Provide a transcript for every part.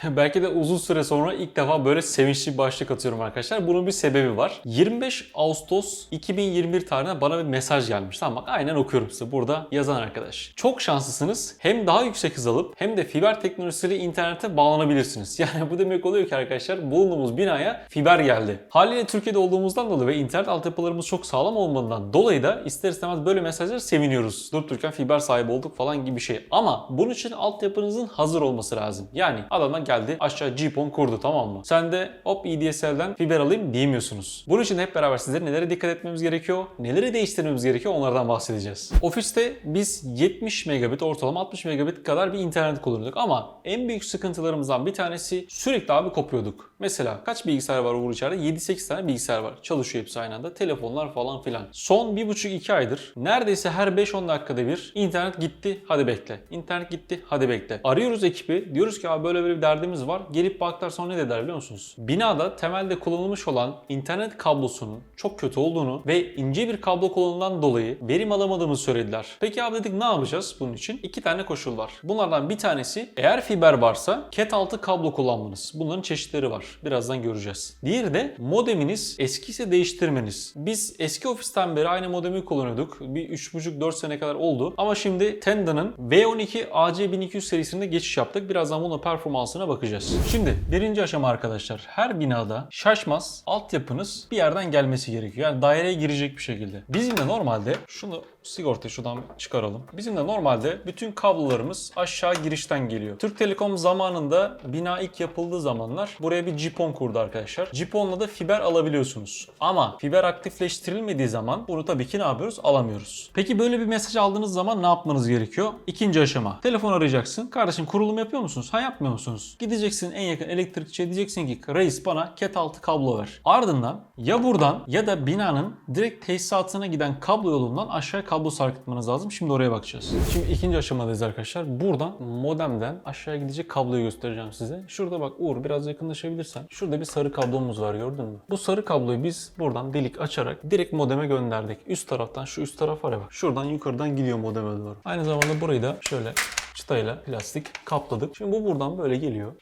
Belki de uzun süre sonra ilk defa böyle sevinçli bir başlık atıyorum arkadaşlar. Bunun bir sebebi var. 25 Ağustos 2021 tarihinde bana bir mesaj gelmiş. Tamam bak aynen okuyorum size burada yazan arkadaş. Çok şanslısınız. Hem daha yüksek hız alıp hem de fiber teknolojisiyle internete bağlanabilirsiniz. Yani bu demek oluyor ki arkadaşlar bulunduğumuz binaya fiber geldi. Haliyle Türkiye'de olduğumuzdan dolayı ve internet altyapılarımız çok sağlam olmadığından dolayı da ister istemez böyle mesajlara seviniyoruz. Durup dururken fiber sahibi olduk falan gibi bir şey. Ama bunun için altyapınızın hazır olması lazım. Yani adamlar geldi aşağı GPON kurdu tamam mı? Sen de hop EDSL'den fiber alayım diyemiyorsunuz. Bunun için hep beraber sizlere nelere dikkat etmemiz gerekiyor, neleri değiştirmemiz gerekiyor onlardan bahsedeceğiz. Ofiste biz 70 megabit ortalama 60 megabit kadar bir internet kullanıyorduk ama en büyük sıkıntılarımızdan bir tanesi sürekli abi kopuyorduk. Mesela kaç bilgisayar var Uğur içeride? 7-8 tane bilgisayar var. Çalışıyor hepsi aynı anda. Telefonlar falan filan. Son 1,5-2 aydır neredeyse her 5-10 dakikada bir internet gitti hadi bekle. İnternet gitti hadi bekle. Arıyoruz ekibi diyoruz ki abi böyle böyle bir derdimiz var. Gelip baktılar sonra ne dediler biliyor musunuz? Binada temelde kullanılmış olan internet kablosunun çok kötü olduğunu ve ince bir kablo kullanımından dolayı verim alamadığımızı söylediler. Peki abi dedik ne yapacağız bunun için? İki tane koşul var. Bunlardan bir tanesi eğer fiber varsa cat altı kablo kullanmanız. Bunların çeşitleri var. Birazdan göreceğiz. Diğeri de modeminiz eskiyse değiştirmeniz. Biz eski ofisten beri aynı modemi kullanıyorduk. Bir 3,5-4 sene kadar oldu. Ama şimdi Tenda'nın V12 AC1200 serisinde geçiş yaptık. Birazdan bunun performansına bakacağız. Şimdi birinci aşama arkadaşlar. Her binada şaşmaz altyapınız bir yerden gelmesi gerekiyor. Yani daireye girecek bir şekilde. Bizim de normalde şunu sigortayı şuradan çıkaralım. Bizim de normalde bütün kablolarımız aşağı girişten geliyor. Türk Telekom zamanında bina ilk yapıldığı zamanlar buraya bir GPON kurdu arkadaşlar. GPON'la da fiber alabiliyorsunuz. Ama fiber aktifleştirilmediği zaman bunu tabii ki ne yapıyoruz? Alamıyoruz. Peki böyle bir mesaj aldığınız zaman ne yapmanız gerekiyor? İkinci aşama. Telefon arayacaksın. Kardeşim kurulum yapıyor musunuz? Ha yapmıyor musunuz? Gideceksin en yakın elektrikçiye diyeceksin ki reis bana ket altı kablo ver. Ardından ya buradan ya da binanın direkt tesisatına giden kablo yolundan aşağı kablo sarkıtmanız lazım. Şimdi oraya bakacağız. Şimdi ikinci aşamadayız arkadaşlar. Buradan modemden aşağı gidecek kabloyu göstereceğim size. Şurada bak Uğur biraz yakınlaşabilirsen. Şurada bir sarı kablomuz var gördün mü? Bu sarı kabloyu biz buradan delik açarak direkt modeme gönderdik. Üst taraftan şu üst taraf var ya bak. Şuradan yukarıdan gidiyor modeme doğru. Aynı zamanda burayı da şöyle çıtayla plastik kapladık. Şimdi bu buradan böyle geliyor.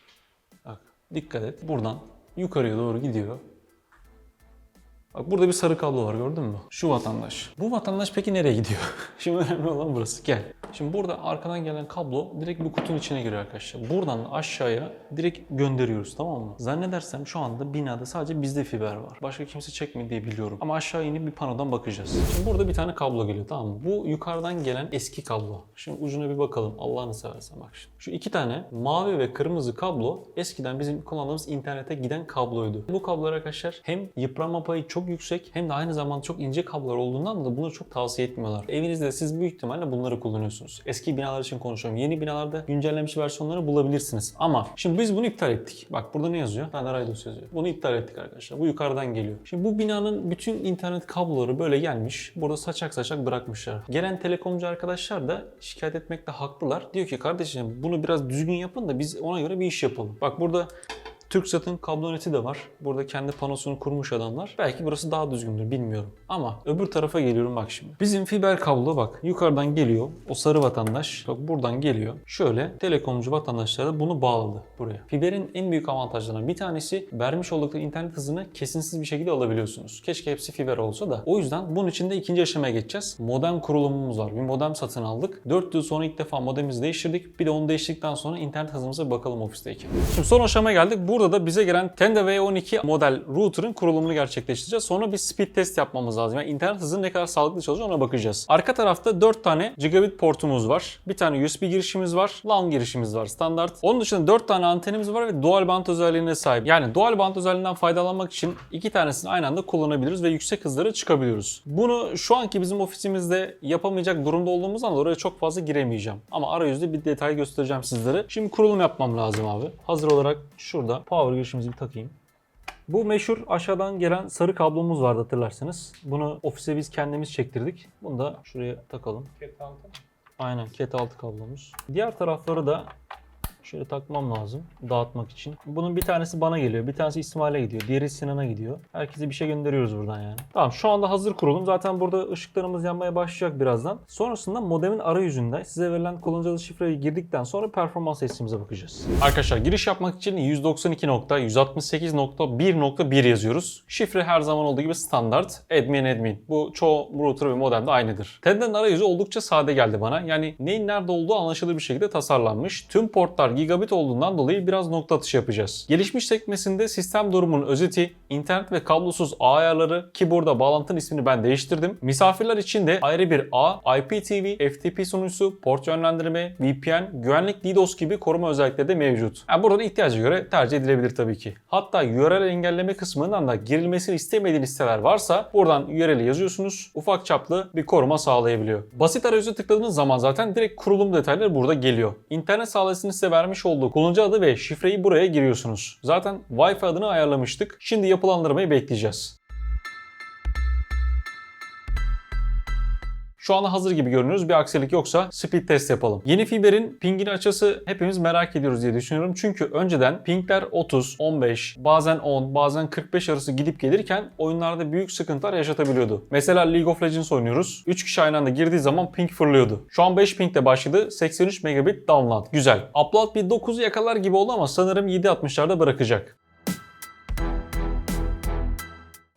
Bak dikkat et. Buradan yukarıya doğru gidiyor. Bak burada bir sarı kablo var gördün mü? Şu vatandaş. Bu vatandaş peki nereye gidiyor? Şimdi önemli olan burası. Gel. Şimdi burada arkadan gelen kablo direkt bu kutunun içine giriyor arkadaşlar. Buradan aşağıya direkt gönderiyoruz tamam mı? Zannedersem şu anda binada sadece bizde fiber var. Başka kimse çekmedi diye biliyorum. Ama aşağı inip bir panodan bakacağız. Şimdi burada bir tane kablo geliyor tamam mı? Bu yukarıdan gelen eski kablo. Şimdi ucuna bir bakalım. Allah'ını seversen bak şimdi. Şu iki tane mavi ve kırmızı kablo eskiden bizim kullandığımız internete giden kabloydu. Bu kablolar arkadaşlar hem yıpranma payı çok yüksek hem de aynı zamanda çok ince kablolar olduğundan da bunu çok tavsiye etmiyorlar. Evinizde siz büyük ihtimalle bunları kullanıyorsunuz. Eski binalar için konuşuyorum. Yeni binalarda güncellenmiş versiyonları bulabilirsiniz. Ama şimdi biz bunu iptal ettik. Bak burada ne yazıyor? Tane Raydos yazıyor. Bunu iptal ettik arkadaşlar. Bu yukarıdan geliyor. Şimdi bu binanın bütün internet kabloları böyle gelmiş. Burada saçak saçak bırakmışlar. Gelen telekomcu arkadaşlar da şikayet etmekte haklılar. Diyor ki kardeşim bunu biraz düzgün yapın da biz ona göre bir iş yapalım. Bak burada TürkSat'ın kablo neti de var. Burada kendi panosunu kurmuş adamlar. Belki burası daha düzgündür bilmiyorum. Ama öbür tarafa geliyorum bak şimdi. Bizim fiber kablo bak yukarıdan geliyor. O sarı vatandaş bak buradan geliyor. Şöyle telekomcu vatandaşlar da bunu bağladı buraya. Fiberin en büyük avantajlarından bir tanesi vermiş oldukları internet hızını kesinsiz bir şekilde alabiliyorsunuz. Keşke hepsi fiber olsa da. O yüzden bunun için de ikinci aşamaya geçeceğiz. Modem kurulumumuz var. Bir modem satın aldık. 4 yıl sonra ilk defa modemimizi değiştirdik. Bir de onu değiştirdikten sonra internet hızımıza bakalım ofisteyken. Şimdi son aşamaya geldik. Burada da bize gelen Tenda V12 model router'ın kurulumunu gerçekleştireceğiz. Sonra bir speed test yapmamız lazım. Yani internet hızı ne kadar sağlıklı çalışıyor ona bakacağız. Arka tarafta 4 tane gigabit portumuz var. Bir tane USB girişimiz var. LAN girişimiz var standart. Onun dışında 4 tane antenimiz var ve dual band özelliğine sahip. Yani dual band özelliğinden faydalanmak için iki tanesini aynı anda kullanabiliriz ve yüksek hızlara çıkabiliyoruz. Bunu şu anki bizim ofisimizde yapamayacak durumda olduğumuzdan oraya çok fazla giremeyeceğim. Ama arayüzde bir detay göstereceğim sizlere. Şimdi kurulum yapmam lazım abi. Hazır olarak şurada power girişimizi bir takayım. Bu meşhur aşağıdan gelen sarı kablomuz vardı hatırlarsanız. Bunu ofise biz kendimiz çektirdik. Bunu da şuraya takalım. Aynen ket altı kablomuz. Diğer tarafları da Şöyle takmam lazım dağıtmak için. Bunun bir tanesi bana geliyor. Bir tanesi İsmail'e gidiyor. Diğeri Sinan'a gidiyor. Herkese bir şey gönderiyoruz buradan yani. Tamam şu anda hazır kurulum. Zaten burada ışıklarımız yanmaya başlayacak birazdan. Sonrasında modemin arayüzünde size verilen kullanıcı adı şifreyi girdikten sonra performans testimize bakacağız. Arkadaşlar giriş yapmak için 192.168.1.1 yazıyoruz. Şifre her zaman olduğu gibi standart. Admin admin. Bu çoğu router ve modemde aynıdır. Tenda'nın arayüzü oldukça sade geldi bana. Yani neyin nerede olduğu anlaşılır bir şekilde tasarlanmış. Tüm portlar gigabit olduğundan dolayı biraz nokta atışı yapacağız. Gelişmiş sekmesinde sistem durumunun özeti, internet ve kablosuz ağ ayarları ki burada bağlantının ismini ben değiştirdim. Misafirler için de ayrı bir ağ, IPTV, FTP sunucusu, port yönlendirme, VPN, güvenlik DDoS gibi koruma özellikleri de mevcut. Yani burada da ihtiyaca göre tercih edilebilir tabii ki. Hatta URL engelleme kısmından da girilmesini istemediğiniz siteler varsa buradan URL'i yazıyorsunuz. Ufak çaplı bir koruma sağlayabiliyor. Basit arayüze tıkladığınız zaman zaten direkt kurulum detayları burada geliyor. İnternet sağlayıcısının size vermiş olduğu kullanıcı adı ve şifreyi buraya giriyorsunuz. Zaten Wi-Fi adını ayarlamıştık. Şimdi yapılandırmayı bekleyeceğiz. Şu anda hazır gibi görünüyoruz. Bir aksilik yoksa speed test yapalım. Yeni fiberin pingini açısı hepimiz merak ediyoruz diye düşünüyorum. Çünkü önceden pingler 30, 15, bazen 10, bazen 45 arası gidip gelirken oyunlarda büyük sıkıntılar yaşatabiliyordu. Mesela League of Legends oynuyoruz. 3 kişi aynı anda girdiği zaman ping fırlıyordu. Şu an 5 pingle başladı. 83 megabit download. Güzel. Upload bir 9'u yakalar gibi oldu ama sanırım 7.60'larda bırakacak.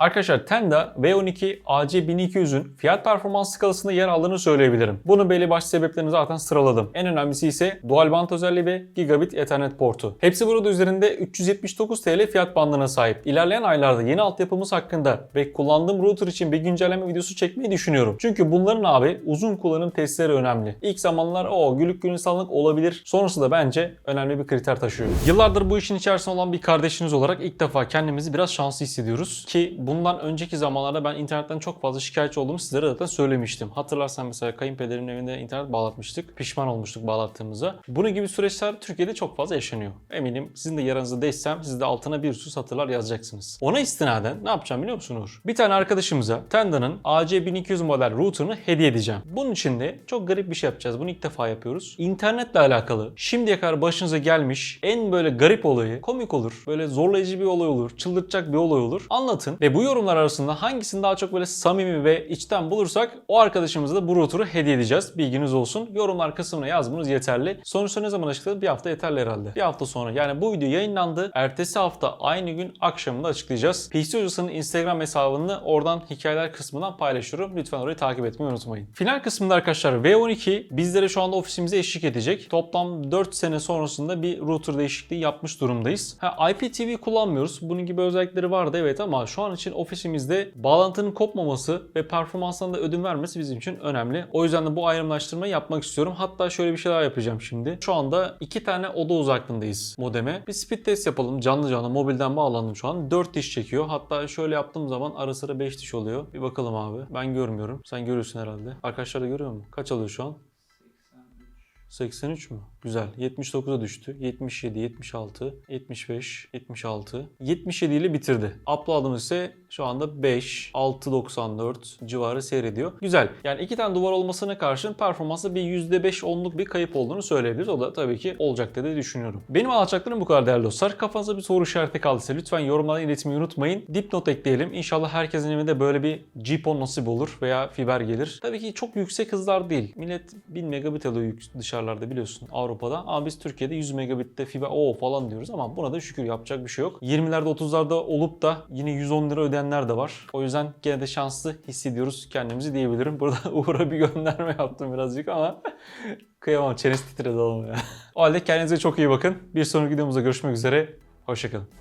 Arkadaşlar Tenda V12 AC1200'ün fiyat performans skalasında yer aldığını söyleyebilirim. Bunun belli başlı sebeplerini zaten sıraladım. En önemlisi ise dual band özelliği ve gigabit ethernet portu. Hepsi burada üzerinde 379 TL fiyat bandına sahip. İlerleyen aylarda yeni altyapımız hakkında ve kullandığım router için bir güncelleme videosu çekmeyi düşünüyorum. Çünkü bunların abi uzun kullanım testleri önemli. İlk zamanlar o gülük gülistanlık olabilir. Sonrası da bence önemli bir kriter taşıyor. Yıllardır bu işin içerisinde olan bir kardeşiniz olarak ilk defa kendimizi biraz şanslı hissediyoruz. Ki bundan önceki zamanlarda ben internetten çok fazla şikayetçi olduğumu sizlere zaten söylemiştim. Hatırlarsan mesela kayınpederimin evinde internet bağlatmıştık. Pişman olmuştuk bağlattığımıza. Bunun gibi süreçler Türkiye'de çok fazla yaşanıyor. Eminim sizin de yaranızda değişsem siz de altına bir sürü satırlar yazacaksınız. Ona istinaden ne yapacağım biliyor musun Uğur? Bir tane arkadaşımıza Tenda'nın AC1200 model router'ını hediye edeceğim. Bunun için de çok garip bir şey yapacağız. Bunu ilk defa yapıyoruz. İnternetle alakalı şimdiye kadar başınıza gelmiş en böyle garip olayı komik olur. Böyle zorlayıcı bir olay olur. Çıldırtacak bir olay olur. Anlatın ve bu yorumlar arasında hangisini daha çok böyle samimi ve içten bulursak o arkadaşımıza da bu router'ı hediye edeceğiz. Bilginiz olsun. Yorumlar kısmına yazmanız yeterli. Sonuçta ne zaman açıkladı? Bir hafta yeterli herhalde. Bir hafta sonra. Yani bu video yayınlandı. Ertesi hafta aynı gün akşamında açıklayacağız. PC Hocası'nın Instagram hesabını oradan hikayeler kısmından paylaşıyorum. Lütfen orayı takip etmeyi unutmayın. Final kısmında arkadaşlar V12 bizlere şu anda ofisimize eşlik edecek. Toplam 4 sene sonrasında bir router değişikliği yapmış durumdayız. Ha, IPTV kullanmıyoruz. Bunun gibi özellikleri vardı evet ama şu an için ofisimizde bağlantının kopmaması ve performanstan da ödün vermesi bizim için önemli. O yüzden de bu ayrımlaştırmayı yapmak istiyorum. Hatta şöyle bir şey daha yapacağım şimdi. Şu anda iki tane oda uzaklığındayız modeme. Bir speed test yapalım. Canlı canlı mobilden bağlandım şu an. 4 diş çekiyor. Hatta şöyle yaptığım zaman ara sıra 5 diş oluyor. Bir bakalım abi. Ben görmüyorum. Sen görüyorsun herhalde. Arkadaşlar da görüyor mu? Kaç alıyor şu an? 83 mü? Güzel. 79'a düştü. 77, 76, 75, 76. 77 ile bitirdi. Upload'ımız ise şu anda 5, 6.94 civarı seyrediyor. Güzel. Yani iki tane duvar olmasına karşın performansta bir %5 onluk bir kayıp olduğunu söyleyebiliriz. O da tabii ki olacak diye düşünüyorum. Benim alacaklarım bu kadar değerli dostlar. Kafanızda bir soru işareti kaldıysa lütfen yorumlara iletmeyi unutmayın. Dipnot ekleyelim. İnşallah herkesin evinde böyle bir GPON nasip olur veya fiber gelir. Tabii ki çok yüksek hızlar değil. Millet 1000 megabit alıyor yük- dışarılarda biliyorsun Avrupa'da. Ama biz Türkiye'de 100 megabitte fiber o falan diyoruz ama buna da şükür yapacak bir şey yok. 20'lerde 30'larda olup da yine 110 lira ödeyenler de var. O yüzden gene de şanslı hissediyoruz kendimizi diyebilirim. Burada Uğur'a bir gönderme yaptım birazcık ama kıyamam çenesi titredi oğlum ya. O halde kendinize çok iyi bakın. Bir sonraki videomuzda görüşmek üzere. Hoşçakalın.